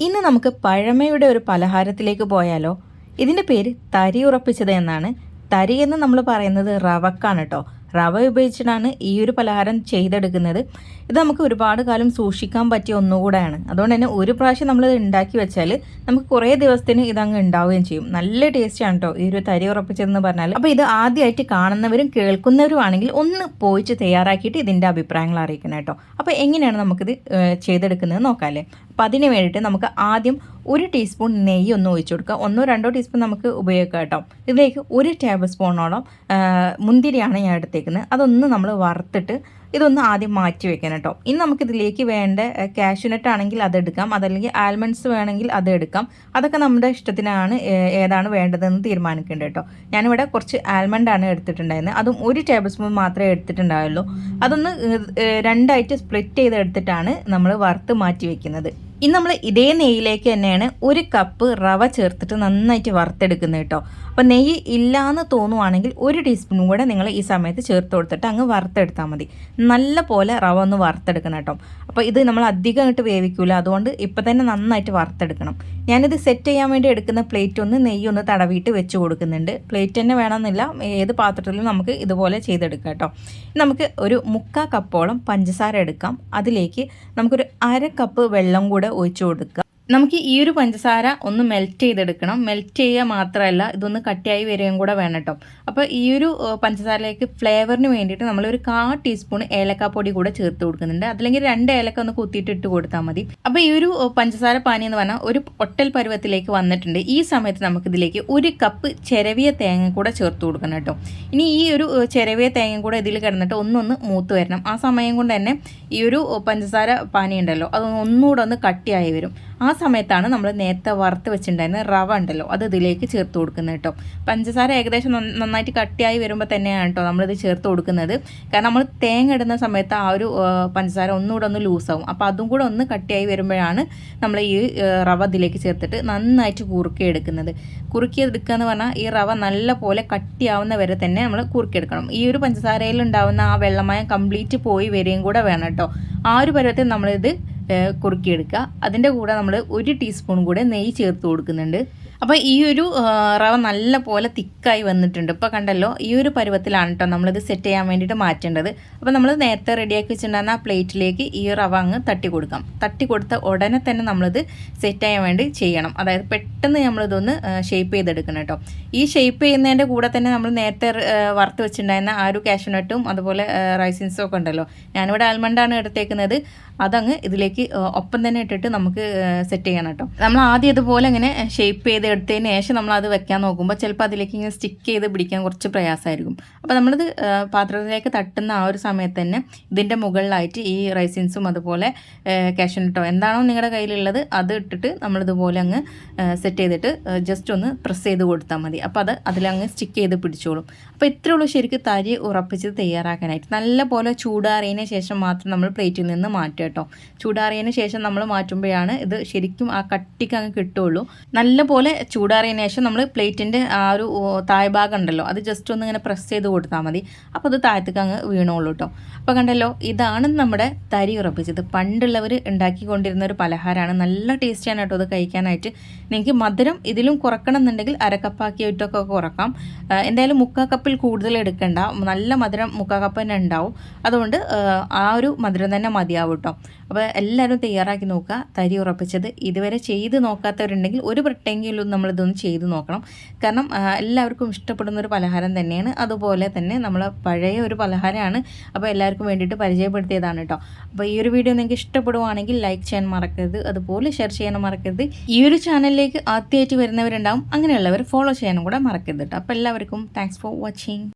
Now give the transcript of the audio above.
ഇന്ന് നമുക്ക് പഴമയുടെ ഒരു പലഹാരത്തിലേക്ക് പോയാലോ? ഇതിന്റെ പേര് തരി ഉറപ്പിച്ചത് എന്നാണ്. തരി എന്ന് നമ്മൾ പറയുന്നത് റവക്കാണ് കേട്ടോ. റവ ഉപയോഗിച്ചിട്ടാണ് ഈ ഒരു പലഹാരം ചെയ്തെടുക്കുന്നത്. ഇത് നമുക്ക് ഒരുപാട് കാലം സൂക്ഷിക്കാൻ പറ്റിയ ഒന്നുകൂടെയാണ്. അതുകൊണ്ട് തന്നെ ഒരു പ്രാവശ്യം നമ്മൾ ഇത് ഉണ്ടാക്കി വെച്ചാൽ നമുക്ക് കുറേ ദിവസത്തിന് ഇതങ്ങ് ഉണ്ടാവുകയും ചെയ്യും. നല്ല ടേസ്റ്റാണ് കേട്ടോ ഈ ഒരു തരി ഉറപ്പിച്ചതെന്ന് പറഞ്ഞാൽ അപ്പോൾ ഇത് ആദ്യമായിട്ട് കാണുന്നവരും കേൾക്കുന്നവരും ആണെങ്കിൽ ഒന്ന് പോയിച്ച് തയ്യാറാക്കിയിട്ട് ഇതിന്റെ അഭിപ്രായങ്ങൾ അറിയിക്കണം കേട്ടോ. അപ്പോൾ എങ്ങനെയാണ് നമുക്കിത് ചെയ്തെടുക്കുന്നത് നോക്കാമല്ലേ അപ്പോൾ അതിന് വേണ്ടിയിട്ട് നമുക്ക് ആദ്യം ഒരു ടീസ്പൂൺ നെയ്യ് ഒന്ന് ഒഴിച്ചു കൊടുക്കുക. ഒന്നോ രണ്ടോ ടീസ്പൂൺ നമുക്ക് ഉപയോഗിക്കാം കേട്ടോ. ഇതിലേക്ക് ഒരു ടേബിൾ സ്പൂണോളം മുന്തിരിയാണ് ഞാൻ എടുത്തേക്കുന്നത് അതൊന്ന് നമ്മൾ വറുത്തിട്ട് ഇതൊന്ന് ആദ്യം മാറ്റി വെക്കണം കേട്ടോ. ഇനി നമുക്കിതിലേക്ക് വേണ്ട കാഷ്യൂനട്ട് ആണെങ്കിൽ അതെടുക്കാം അതല്ലെങ്കിൽ ആൽമണ്ട്സ് വേണമെങ്കിൽ അത് എടുക്കാം. അതൊക്കെ നമ്മുടെ ഇഷ്ടത്തിനാണ് ഏതാണ് വേണ്ടതെന്ന് തീരുമാനിക്കേണ്ടത് കേട്ടോ. ഞാനിവിടെ കുറച്ച് ആൽമണ്ടാണ് എടുത്തിട്ടുണ്ടായിരുന്നത്. അതും ഒരു ടേബിൾ സ്പൂൺ മാത്രമേ എടുത്തിട്ടുണ്ടാവുള്ളൂ അതൊന്ന് രണ്ടായിട്ട് സ്പ്ലിറ്റ് ചെയ്ത് എടുത്തിട്ടാണ് നമ്മൾ വറുത്ത് മാറ്റി വെക്കുന്നത്. ഇനി നമ്മൾ ഇതേ നെയ്യിലേക്ക് തന്നെയാണ് ഒരു കപ്പ് റവ ചേർത്തിട്ട് നന്നായിട്ട് വറുത്തെടുക്കുന്നത് കേട്ടോ. അപ്പോൾ നെയ്യ് ഇല്ലാന്ന് തോന്നുവാണെങ്കിൽ ഒരു ടീസ്പൂൺ കൂടെ നിങ്ങൾ ഈ സമയത്ത് ചേർത്ത് കൊടുത്തിട്ട് അങ്ങ് വറുത്തെടുത്താൽ മതി. നല്ല പോലെ റവ ഒന്ന് വറുത്തെടുക്കണം കേട്ടോ. അപ്പോൾ ഇത് നമ്മൾ അധികം ഇട്ട് വേവിക്കൂല. അതുകൊണ്ട് ഇപ്പം തന്നെ നന്നായിട്ട് വറുത്തെടുക്കണം. ഞാനിത് സെറ്റ് ചെയ്യാൻ വേണ്ടി എടുക്കുന്ന പ്ലേറ്റ് ഒന്ന് നെയ്യ് ഒന്ന് തടവിയിട്ട് വെച്ച് കൊടുക്കുന്നുണ്ട്. പ്ലേറ്റ് തന്നെ വേണമെന്നില്ല. ഏത് പാത്രത്തിലും നമുക്ക് ഇതുപോലെ ചെയ്തെടുക്കാം കേട്ടോ. നമുക്ക് ഒരു മുക്കാ കപ്പോളം പഞ്ചസാര എടുക്കാം. അതിലേക്ക് നമുക്കൊരു അര കപ്പ് വെള്ളം കൂടെ ഒഴിച്ചു കൊടുക്കുക. നമുക്ക് ഈ ഒരു പഞ്ചസാര ഒന്ന് മെൽറ്റ് ചെയ്തെടുക്കണം. മെൽറ്റ് ചെയ്യുക മാത്രമല്ല ഇതൊന്ന് കട്ടിയായി വരികയും കൂടെ വേണം കേട്ടോ. അപ്പോൾ ഈ ഒരു പഞ്ചസാരയിലേക്ക് ഫ്ലേവറിന് വേണ്ടിയിട്ട് നമ്മളൊരു കാ ടീസ്പൂൺ ഏലക്കാപ്പൊടി കൂടെ ചേർത്ത് കൊടുക്കുന്നുണ്ട്. അതല്ലെങ്കിൽ രണ്ട് ഏലക്ക ഒന്ന് കുത്തിയിട്ട് ഇട്ട് കൊടുത്താൽ മതി. അപ്പോൾ ഈ ഒരു പഞ്ചസാര പാനി എന്ന് പറഞ്ഞാൽ ഒരു ഒട്ടൽ പരുവത്തിലേക്ക് വന്നിട്ടുണ്ട്. ഈ സമയത്ത് നമുക്കിതിലേക്ക് ഒരു കപ്പ് ചെരവിയ തേങ്ങ കൂടെ ചേർത്ത് കൊടുക്കണം കേട്ടോ. ഇനി ഈ ഒരു ചെരവിയ തേങ്ങ കൂടെ ഇതിൽ കിടന്നിട്ട് ഒന്നൊന്ന് മൂത്ത് വരണം. ആ സമയം കൊണ്ട് തന്നെ ഈ ഒരു പഞ്ചസാര പാനി ഉണ്ടല്ലോ അത് ഒന്നുകൂടെ ഒന്ന് കട്ടിയായി വരും. ആ സമയത്താണ് നമ്മൾ നേരത്തെ വറുത്ത് വെച്ചിട്ടുണ്ടായിരുന്ന റവ ഉണ്ടല്ലോ അത് ഇതിലേക്ക് ചേർത്ത് കൊടുക്കുന്നത് കേട്ടോ. പഞ്ചസാര ഏകദേശം നന്നായിട്ട് കട്ടിയായി വരുമ്പോൾ തന്നെയാണ് കേട്ടോ നമ്മളിത് ചേർത്ത് കൊടുക്കുന്നത്. കാരണം നമ്മൾ തേങ്ങ ഇടുന്ന സമയത്ത് ആ ഒരു പഞ്ചസാര ഒന്നുകൂടെ ഒന്ന് ലൂസാവും. അപ്പോൾ അതും കൂടെ ഒന്ന് കട്ടിയായി വരുമ്പോഴാണ് നമ്മൾ ഈ റവ ഇതിലേക്ക് ചേർത്തിട്ട് നന്നായിട്ട് കുറുക്കിയെടുക്കുന്നത്. കുറുക്കിയെടുക്കുക എന്ന് പറഞ്ഞാൽ ഈ റവ നല്ല പോലെ കട്ടിയാവുന്ന വരെ തന്നെ നമ്മൾ കുറുക്കിയെടുക്കണം. ഈ ഒരു പഞ്ചസാരയിൽ ഉണ്ടാവുന്ന ആ വെള്ളമയം കംപ്ലീറ്റ് പോയി വരികയും കൂടെ വേണം കേട്ടോ. ആ ഒരു പരുവത്തിൽ നമ്മളിത് കുറുക്കിയെടുക്കുക. അതിന്റെ കൂടെ നമ്മൾ ഒരു ടീസ്പൂൺ കൂടെ നെയ്യ് ചേർത്ത് കൊടുക്കുന്നുണ്ട്. അപ്പോൾ ഈ ഒരു റവ നല്ല പോലെ തിക്കായി വന്നിട്ടുണ്ട്. ഇപ്പോൾ കണ്ടല്ലോ ഈ ഒരു പരുവത്തിലാണ് കേട്ടോ നമ്മളിത് സെറ്റ് ചെയ്യാൻ വേണ്ടിയിട്ട് മാറ്റേണ്ടത്. അപ്പോൾ നമ്മൾ നേരത്തെ റെഡിയാക്കി വെച്ചിട്ടുണ്ടായിരുന്ന ആ പ്ലേറ്റിലേക്ക് ഈ റവ അങ്ങ് തട്ടി കൊടുക്കാം. തട്ടി കൊടുത്ത ഉടനെ തന്നെ നമ്മളിത് സെറ്റ് ചെയ്യാൻ വേണ്ടി ചെയ്യണം. അതായത് പെട്ടെന്ന് നമ്മളിതൊന്ന് ഷേപ്പ് ചെയ്തെടുക്കണം കേട്ടോ ഈ ഷേപ്പ് ചെയ്യുന്നതിന്റെ കൂടെ തന്നെ നമ്മൾ നേരത്തെ വറുത്ത് വെച്ചിട്ടുണ്ടായിരുന്ന ആ ഒരു കാഷ്യൂനട്ടും അതുപോലെ റൈസിൻസും ഒക്കെ ഉണ്ടല്ലോ. ഞാനിവിടെ ആൽമണ്ടാണ് എടുത്തേക്കുന്നത്. അതങ്ങ് ഇതിലേക്ക് ഒപ്പം തന്നെ ഇട്ടിട്ട് നമുക്ക് സെറ്റ് ചെയ്യണം കേട്ടോ നമ്മൾ ആദ്യം ഇതുപോലെ ഇങ്ങനെ ഷേപ്പ് ചെയ്ത് എടുത്തതിന് ശേഷം നമ്മൾ അത് വെക്കാൻ നോക്കുമ്പോൾ ചിലപ്പോൾ അതിലേക്ക് ഇങ്ങനെ സ്റ്റിക്ക് ചെയ്ത് പിടിക്കാൻ കുറച്ച് പ്രയാസമായിരിക്കും അപ്പോൾ നമ്മളിത് പാത്രത്തിലേക്ക് തട്ടുന്ന ആ ഒരു സമയത്ത് തന്നെ ഇതിന്റെ മുകളിലായിട്ട് ഈ റൈസിൻസും അതുപോലെ കാഷ്യൂനട്ടോ എന്താണോ നിങ്ങളുടെ കയ്യിലുള്ളത് അത് ഇട്ടിട്ട് നമ്മളിതുപോലെ അങ്ങ് സെറ്റ് ചെയ്തിട്ട് ജസ്റ്റ് ഒന്ന് പ്രസ് ചെയ്ത് കൊടുത്താൽ മതി. അപ്പോൾ അത് അതിലങ്ങ് സ്റ്റിക്ക് ചെയ്ത് പിടിച്ചോളും. അപ്പോൾ ഇത്രയേ ഉള്ളൂ ശരിക്കും തരി ഉറപ്പിച്ച് തയ്യാറാക്കാനായിട്ട്. നല്ല പോലെ ചൂടാറിയതിന് ശേഷം മാത്രം നമ്മൾ പ്ലേറ്റിൽ നിന്ന് മാറ്റുക കേട്ടോ. ചൂടാറിയതിന് ശേഷം നമ്മൾ മാറ്റുമ്പോഴാണ് ഇത് ശരിക്കും ആ കട്ടിക്ക് അങ്ങ് കിട്ടുള്ളൂ. നല്ല പോലെ ചൂടാറിയതിന് ശേഷം നമ്മൾ പ്ലേറ്റിന്റെ ആ ഒരു താഴ്ഭാഗം ഉണ്ടല്ലോ അത് ജസ്റ്റ് ഒന്ന് ഇങ്ങനെ പ്രസ് ചെയ്ത് കൊടുത്താൽ മതി. അപ്പോൾ അത് താഴത്തേക്ക് അങ്ങ് വീണോളൂ കേട്ടോ അപ്പോൾ കണ്ടല്ലോ ഇതാണ് നമ്മുടെ തരി ഉറപ്പിച്ചത്. പണ്ടുള്ളവർ ഉണ്ടാക്കിക്കൊണ്ടിരുന്ന ഒരു പലഹാരമാണ്. നല്ല ടേസ്റ്റിയാണ് കേട്ടോ അത് കഴിക്കാനായിട്ട്. നിങ്ങൾക്ക് മധുരം ഇതിലും കുറക്കണം എന്നുണ്ടെങ്കിൽ അരക്കപ്പാക്കിയിട്ടൊക്കെ കുറക്കാം. എന്തായാലും മുക്കാ കപ്പിൽ കൂടുതൽ എടുക്കേണ്ട. നല്ല മധുരം മുക്കാ കപ്പ് തന്നെ ഉണ്ടാവും. അതുകൊണ്ട് ആ ഒരു മധുരം തന്നെ മതിയാവും കേട്ടോ അപ്പോൾ എല്ലാവരും തയ്യാറാക്കി നോക്കുക. തരി ഉറപ്പിച്ചത് ഇതുവരെ ചെയ്ത് നോക്കാത്തവരുണ്ടെങ്കിൽ ഒരു വട്ടെങ്കിലും നമ്മളിതൊന്ന് ചെയ്ത് നോക്കണം. കാരണം എല്ലാവർക്കും ഇഷ്ടപ്പെടുന്ന ഒരു പലഹാരം തന്നെയാണ്. അതുപോലെ തന്നെ നമ്മൾ പഴയ ഒരു പലഹാരമാണ്. അപ്പോൾ എല്ലാവർക്കും വേണ്ടിയിട്ട് പരിചയപ്പെടുത്തിയതാണ് കേട്ടോ അപ്പോൾ ഈ ഒരു വീഡിയോ നിങ്ങൾക്ക് ഇഷ്ടപ്പെടുവാണെങ്കിൽ ലൈക്ക് ചെയ്യാൻ മറക്കരുത്. അതുപോലെ ഷെയർ ചെയ്യാനും മറക്കരുത്. ഈ ഒരു ചാനലിലേക്ക് ആദ്യമായിട്ട് വരുന്നവരുണ്ടാവും. അങ്ങനെയുള്ളവർ ഫോളോ ചെയ്യാനും കൂടെ മറക്കരുത് കേട്ടോ അപ്പോൾ എല്ലാവർക്കും താങ്ക്സ് ഫോർ വാച്ചിങ്